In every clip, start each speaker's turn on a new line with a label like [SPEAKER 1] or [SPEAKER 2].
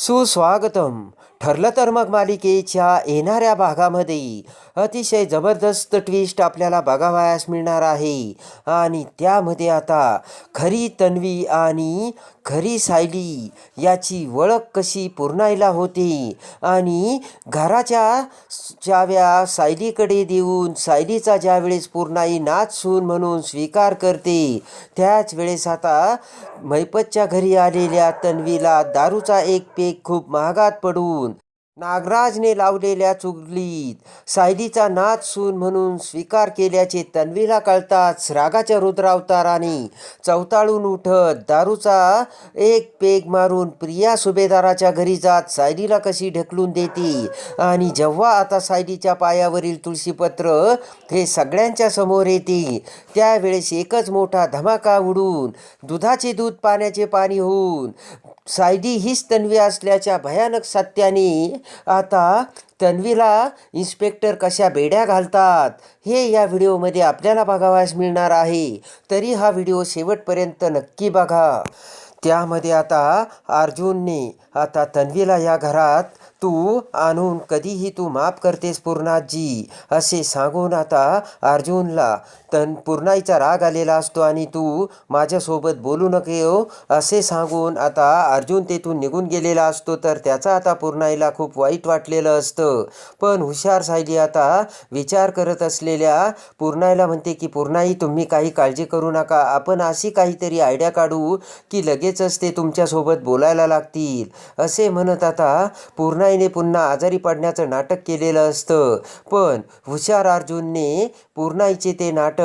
[SPEAKER 1] सुस्वागतम. ठरलं तर मग मालिकेच्या येणाऱ्या भागामध्ये अतिशय जबरदस्त ट्विस्ट आपल्याला बघावयास मिळणार आहे. आणि त्यामध्ये आता खरी तन्वी आणि खरी सायली याची ओळख कशी पूर्णायला होते आणि घराच्या चाव्या सायलीकडे देऊन सायलीचा ज्यावेळेस पूर्णाई नाच सून म्हणून स्वीकार करते त्याच वेळेस आता मैपतच्या घरी आलेल्या तन्वीला दारूचा एक पेक खूप महागात पडून नागराजने लावलेल्या चुगलीत सायलीचा नाच सून म्हणून स्वीकार केल्याचे तन्वीला कळताच रागाच्या रुद्रावताराने चवताळून उठत दारूचा एक पेग मारून प्रिया सुभेदाराच्या घरी जात सायलीला कशी ढकलून देते? आणि जेव्हा आता सायलीच्या पायावरील तुळशीपत्र हे सगळ्यांच्या समोर येते त्यावेळेस एकच मोठा धमाका उडून दुधाचे दूध पाण्याचे पाणी होऊन सायडी हीच तन्वी असल्याच्या भयानक सत्याने आता तन्वीला इन्स्पेक्टर कशा बेड्या घालतात हे या व्हिडिओमध्ये आपल्याला बघावयास मिळणार आहे. तरी हा व्हिडिओ शेवटपर्यंत नक्की बघा. त्यामध्ये आता अर्जुनने आता तन्वीला या घरात तू आणून कधीही तू माफ करतेस पूर्णाजी असे सांगून आता अर्जुनला तन पूर्णाईचा राग आलेला असतो आणि तू माझ्यासोबत बोलू नके हो असे सांगून आता अर्जुन तेथून निघून गेलेला असतो. तर त्याचा आता पूर्णाईला खूप वाईट वाटलेलं असतं. पण हुशार सायली आता विचार करत असलेल्या पूर्णाईला म्हणते की पूर्णाई तुम्ही काही काळजी करू नका. आपण अशी काहीतरी आयडिया काढू की लगेचच ते तुमच्यासोबत बोलायला लागतील. असे म्हणत आता पूर्णाईने पुन्हा आजारी पडण्याचं नाटक केलेलं असतं. पण हुशार अर्जुनने पूर्णाईचे ते नाटक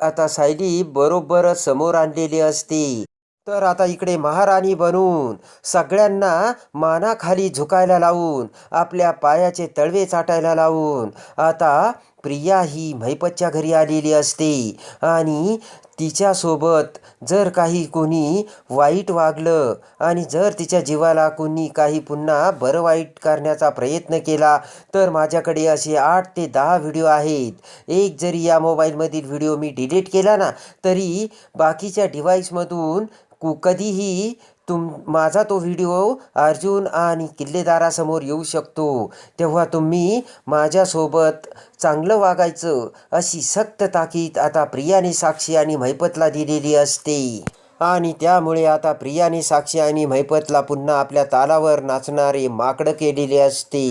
[SPEAKER 1] आता सायली बरोबर समोर आणलेली असते. तर आता इकडे महाराणी बनून सगळ्यांना मानाखाली झुकायला लावून आपल्या पायाचे तळवे चाटायला लावून आता प्रिया ही मैपतच्या घरी आलेली असते आणि तिच्यासोबत जर काही कोणी वाईट वागलं आणि जर तिच्या जीवाला कोणी काही पुन्हा बरं वाईट करण्याचा प्रयत्न केला तर माझ्याकडे असे आठ ते दहा व्हिडिओ आहेत. एक जरी या मोबाईलमधील व्हिडिओ मी डिलीट केला ना तरी बाकीच्या डिव्हाइसमधून कु कधीही तुम माझा तो व्हिडिओ अर्जुन आणि किल्लेदारासमोर येऊ शकतो. तेव्हा तुम्ही माझ्यासोबत चांगलं वागायचं अशी सक्त ताकीद आता प्रियाने साक्षी आणि महिपतला दिलेली असते. आणि त्यामुळे आता प्रियाने साक्षी आणि महिपतला पुन्हा आपल्या तालावर नाचणारे माकडं केलेले असते.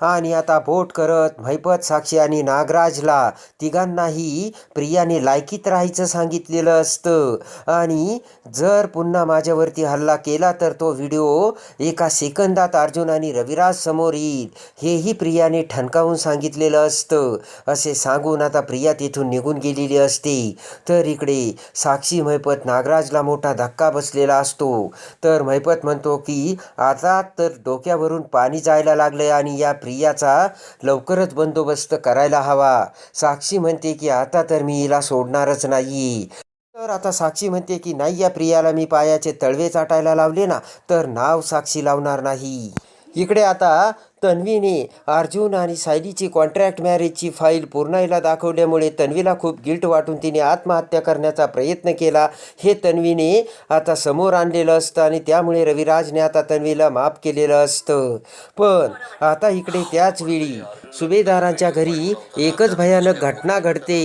[SPEAKER 1] आणि आता बोट करत महिपत साक्षी आणि नागराजला तिघांनाही प्रियाने लायकीत राहायचं सांगितलेलं असतं. आणि जर पुन्हा माझ्यावरती हल्ला केला तर तो व्हिडिओ एका सेकंदात अर्जुन आणि रविराज समोर येईल हेही प्रियाने ठणकावून सांगितलेलं असतं. असे सांगून आता प्रिया तिथून निघून गेलेली असते. तर इकडे साक्षी महिपत नागराजला मोठा धक्का बसलेला असतो. तर महिपत म्हणतो की आता तर डोक्यावरून पाणी जायला लागलंय आणि या प्रियाचा लवकरच बंदोबस्त करायला हवा. साक्षी म्हणते की आता तर मी हिला सोडणारच नाही. तर आता साक्षी म्हणते की नाही या प्रियाला मी पायाचे तळवे चाटायला लावले ना तर नाव साक्षी लावणार नाही. इकडे आता तन्वीने अर्जुन आणि सायलीची कॉन्ट्रॅक्ट मॅरेजची फाईल पूर्णाईला दाखवल्यामुळे तन्वीला खूप गिल्ट वाटून तिने आत्महत्या करण्याचा प्रयत्न केला. हे तन्वीने आता समोर आणलेलं असतं आणि त्यामुळे रविराजने आता तन्वीला माफ केलेलं असतं. पण आता इकडे त्याच वेळी सुभेदारांच्या घरी एकच भयानक घटना घडते.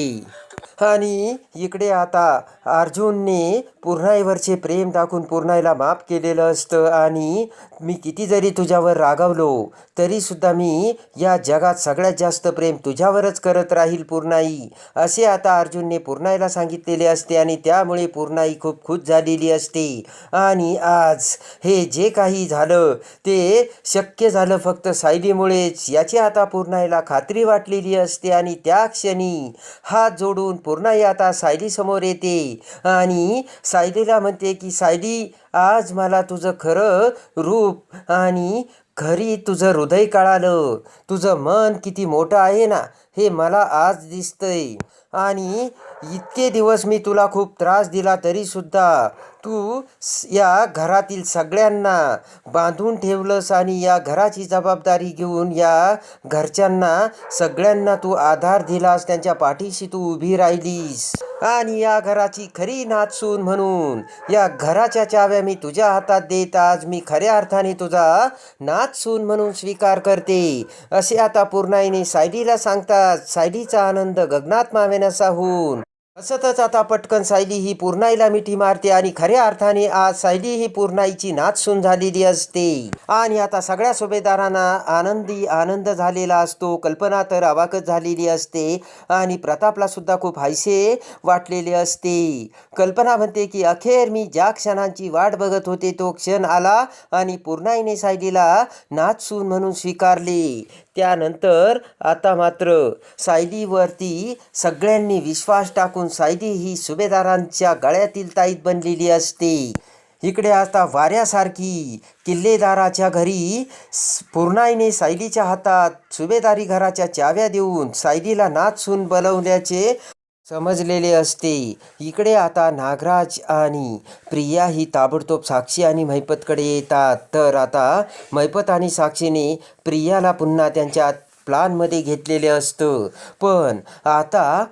[SPEAKER 1] आणि इकडे आता अर्जुनने पूर्णाईवरचे प्रेम दाखवून पूर्णाईला माफ केलेलं असतं आणि मी किती जरी तुझ्यावर रागावलो तरीसुद्धा मी या जगात सगळ्यात जास्त प्रेम तुझ्यावरच करत राहील पूर्णाई असे आता अर्जुनने पूर्णाईला सांगितलेले असते आणि त्यामुळे पूर्णाई खूप खुश झालेली असते. आणि आज हे जे काही झालं ते शक्य झालं फक्त सायलीमुळेच याची आता पूर्णाईला खात्री वाटलेली असते आणि त्या क्षणी हात जोडून पूर्णाई आता सायलीसमोर येते. आणि सायलीला म्हणते की सायली आज मला तुझं खरं रूप आणि खरी तुझं हृदय कळालं. तुझं मन किती मोठं आहे ना हे मला आज दिसतंय. आणि इतके दिवस मी तुला खूप त्रास दिला तरीसुद्धा तू या घरातील सगळ्यांना बांधून ठेवलंस आणि या घराची जबाबदारी घेऊन या घरच्यांना सगळ्यांना तू आधार दिलास त्यांच्या पाठीशी तू उभी राहिलीस. आणि या घराची खरी नाचसून म्हणून या घराच्या चाव्या मी तुझ्या हातात देत आज मी खऱ्या अर्थाने तुझा नाचसून म्हणून स्वीकार करते. असे आता पूर्णाईने सायलीला सांगतात सायलीचा आनंद गगनात मावेनासा होऊन असतच आता पटकन सायली ही पूर्णाईला मिठी मारते आणि खऱ्या अर्थाने आज सायली ही पूर्णाईची नाचसून झालेली असते. आणि आता सगळ्या सुभेदारांना आनंदी आनंद झालेला असतो. कल्पना तर अवाकच झालेली असते. आणि प्रतापला सुद्धा खूप हायसे वाटलेले असते. कल्पना म्हणते की अखेर मी ज्या क्षणांची वाट बघत होते तो क्षण आला आणि पूर्णाईने सायलीला नाचसून म्हणून स्वीकारले. त्यानंतर आता मात्र सायलीवरती सगळ्यांनी विश्वास टाकून सायली ही सुभेदारांच्या गळ्यातील ताईत बनलेली असते. इकडे आता वाऱ्यासारखी किल्लेदाराच्या घरी पूर्णाईने सायलीच्या हातात सुभेदारी घराच्या चाव्या देऊन सायलीला नाचून बोलवल्याचे समजलेले असते. इकडे आता नागराज आणि प्रिया ही ताबडतोब साक्षी आणि महिपतकडे येतात. तर आता महिपत आणि साक्षीने प्रियाला पुन्हा त्यांच्या प्लानमध्ये घेतलेले असतं. पण आता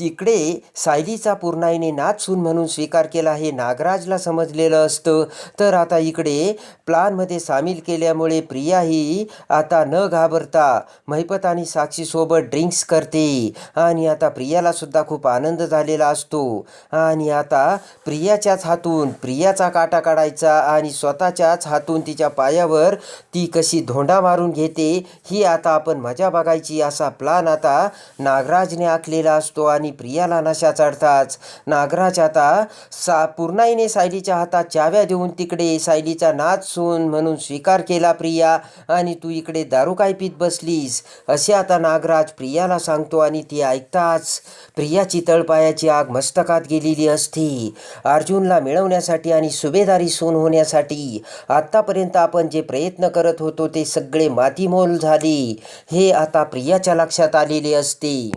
[SPEAKER 1] इकडे सायलीचा पूर्णाईने नाचसून म्हणून स्वीकार केला हे नागराजला समजलेलं असतं. तर आता इकडे प्लानमध्ये सामील केल्यामुळे प्रिया ही आता न घाबरता महिपत आणि साक्षीसोबत ड्रिंक्स करते. आणि आता प्रियाला सुद्धा खूप आनंद झालेला असतो. आणि आता प्रियाच्याच हातून प्रियाचा काटा काढायचा आणि स्वतःच्याच हातून तिच्या पायावर ती कशी धोंडा मारून घेते ही आता आपण मजा बघायची असा प्लान आता नागराजने आखलेला असतो आणि प्रियाला नशा चढताच. नागराज आता सा पूर्णाईने सायलीच्या हातात चाव्या देऊन तिकडे सायलीचा नाच सून म्हणून स्वीकार केला प्रिया आणि तू इकडे दारू काय पीत बसलीस? असे आता नागराज प्रियाला सांगतो आणि ती ऐकताच प्रियाची तळपायाची आग मस्तकात गेलेली असते. अर्जुनला मिळवण्यासाठी आणि सुभेदारी सून होण्यासाठी आत्तापर्यंत आपण जे प्रयत्न करत होतो ते सगळे मातीमोल झाले. हे आता प्रियाच्या लक्षात आलेले असते.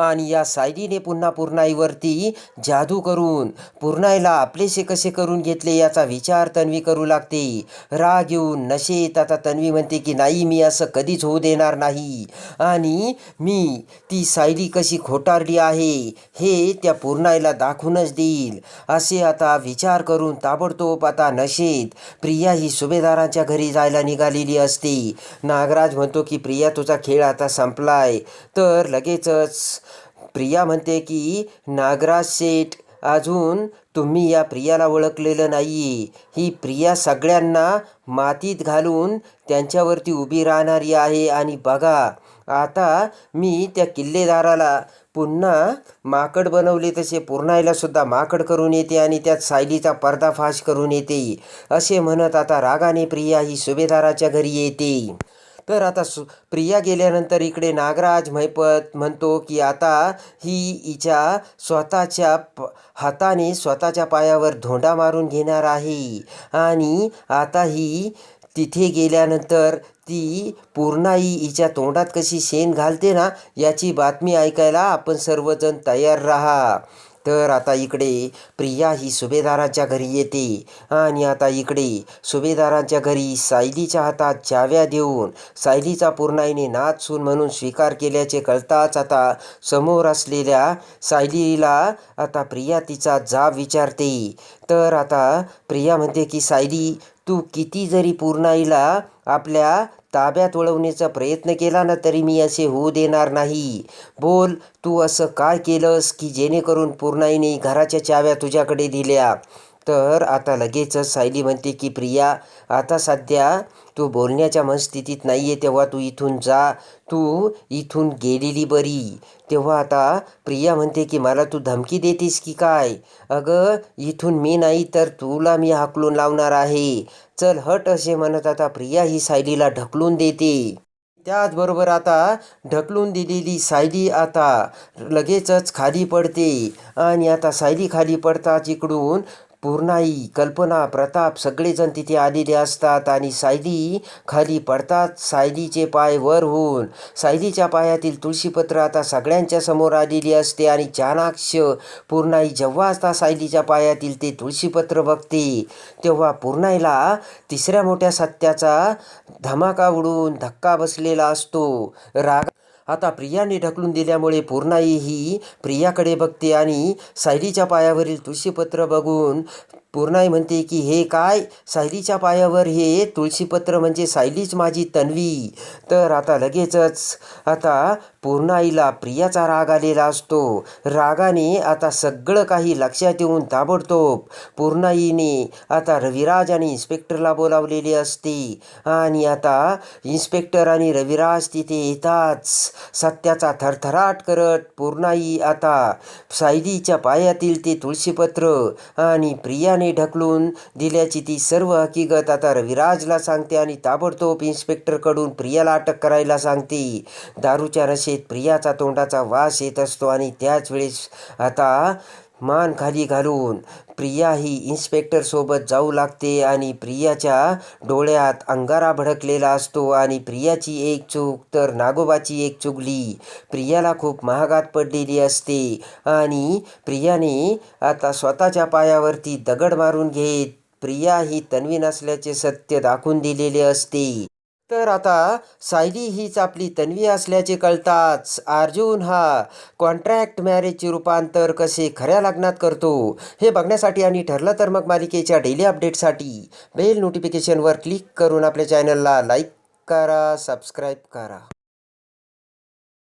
[SPEAKER 1] आणि या सायलीने पुन्हा पूर्णाईवरती जादू करून पूर्णाईला आपलेसे कसे करून घेतले याचा विचार तन्वी करू लागते. राग येऊन नशेत आता तन्वी म्हणते की नाही मी असं कधीच होऊ देणार नाही. आणि मी ती सायली कशी खोटारली आहे हे त्या पूर्णाईला दाखवूनच देईल. असे आता विचार करून ताबडतोब आता नशेत प्रिया ही सुभेदारांच्या घरी जायला निघालेली असते. नागराज म्हणतो की प्रिया तुझा खेळ आता संपलाय. तर लगेचच प्रिया म्हणते की नागराज शेठ अजून तुम्ही या प्रियाला ओळखलेलं नाही ही प्रिया सगळ्यांना मातीत घालून त्यांच्यावरती उभी राहणारी आहे आणि बघा आता मी त्या किल्लेदाराला पुन्हा माकड बनवले तसे पूर्णाईला सुद्धा माकड करून येते आणि त्यात सायलीचा पर्दाफाश करून येते. असे म्हणत आता रागाने प्रिया ही सुभेदाराच्या घरी येते. तर आता सु प्रिया गेल्यानंतर इकडे नागराज महिपत म्हणतो की आता ही हिच्या स्वतःच्या प हाताने स्वतःच्या पायावर धोंडा मारून घेणार आहे. आणि आता ही तिथे गेल्यानंतर ती पूर्णाई हिच्या तोंडात कशी शेण घालते ना याची बातमी ऐकायला आपण सर्वजण तयार राहा. तर आता इकडे प्रिया ही सुभेदाराच्या घरी येते. आणि आता इकडे सुभेदारांच्या घरी सायलीच्या हातात चाव्या देऊन सायलीचा पूर्णाईने नाच सून म्हणून स्वीकार केल्याचे कळताच आता समोर असलेल्या सायलीला आता प्रिया तिचा जाब विचारते. तर आता प्रिया म्हणते की सायली तू किती जरी पूर्णाईला आपल्या ताब्यात वळवण्याचा प्रयत्न केला ना तरी मी असे होऊ देणार नाही. बोल तू असं काय केलंस की जेणेकरून पूर्णाईने घराच्या चाव्या तुझ्याकडे दिल्या? तर आता लगेचच सायली म्हणते की प्रिया आता सध्या तू बोलण्याच्या मनस्थितीत नाही आहे तेव्हा तू इथून जा. तू इथून गेलेली बरी. तेव्हा आता प्रिया म्हणते की मला तू धमकी देतेस की काय? अगं इथून मी नाही तर तुला मी हाकलून लावणार आहे. चल हट असे म्हणत आता प्रिया ही सायलीला ढकलून देते. त्याचबरोबर आता ढकलून दिलेली सायली आता लगेचच खाली पडते. आणि आता सायली खाली पडताच इकडून पूर्णाई कल्पना प्रताप सगळेजण तिथे आलेले असतात आणि सायली खाली पडतात. सायलीचे पाय वर होऊन सायलीच्या पायातील तुळशीपत्र आता सगळ्यांच्या समोर आलेली असते आणि चाणाक्ष पूर्णाई जेव्हा आता सायलीच्या पायातील ते तुळशीपत्र बघते तेव्हा पूर्णाईला तिसऱ्या मोठ्या सत्याचा धमाका उडून धक्का बसलेला असतो. राग आता प्रियाने ढकलून दिल्यामुळे पूर्णाई ही प्रियाकडे बघते आणि सायलीच्या पायावरील तुळशीपत्र बघून पूर्णाई म्हणते की हे काय? सायलीच्या पायावर हे तुळशीपत्र म्हणजे सायलीच माझी तन्वी. तर आता लगेचच आता पूर्णाईला प्रियाचा राग आलेला असतो. रागाने आता सगळं काही लक्षात येऊन ताबडतोब पूर्णाईने आता रविराज आणि इन्स्पेक्टरला बोलावलेली असते. आणि आता इन्स्पेक्टर आणि रविराज तिथे येताच सत्याचा थरथराट करत पूर्णाई आता सायलीच्या पायातील ते तुळशीपत्र आणि प्रियाने ढकलून दिल्याची ती सर्व हकीकत आता रविराजला सांगते आणि ताबडतोब इन्स्पेक्टरकडून प्रियाला अटक करायला सांगते. दारूच्या नशेत प्रियाचा तोंडाचा वास येत असतो आणि त्याच वेळेस आता मान खाली घालून प्रिया ही इन्स्पेक्टरसोबत जाऊ लागते आणि प्रियाच्या डोळ्यात अंगारा भडकलेला असतो आणि प्रियाची एक चूक तर नागोबाची एक चुगली. प्रियाला खूप महागात पडलेली असते आणि प्रियाने आता स्वतःच्या पायावरती दगड मारून घेत प्रिया ही तन्वी नसल्याचे सत्य दाखवून दिलेले असते. तर आता सायली हीच आपली तन्वी असल्याचे कळताच अर्जुन हा कॉन्ट्रॅक्ट मॅरेजचे रूपांतर कसे खऱ्या लग्नात करतो हे बघण्यासाठी आणि ठरलं तर मग मालिकेच्या डेली अपडेटसाठी बेल नोटिफिकेशनवर क्लिक करून आपल्या चॅनलला लाईक करा सबस्क्राईब करा.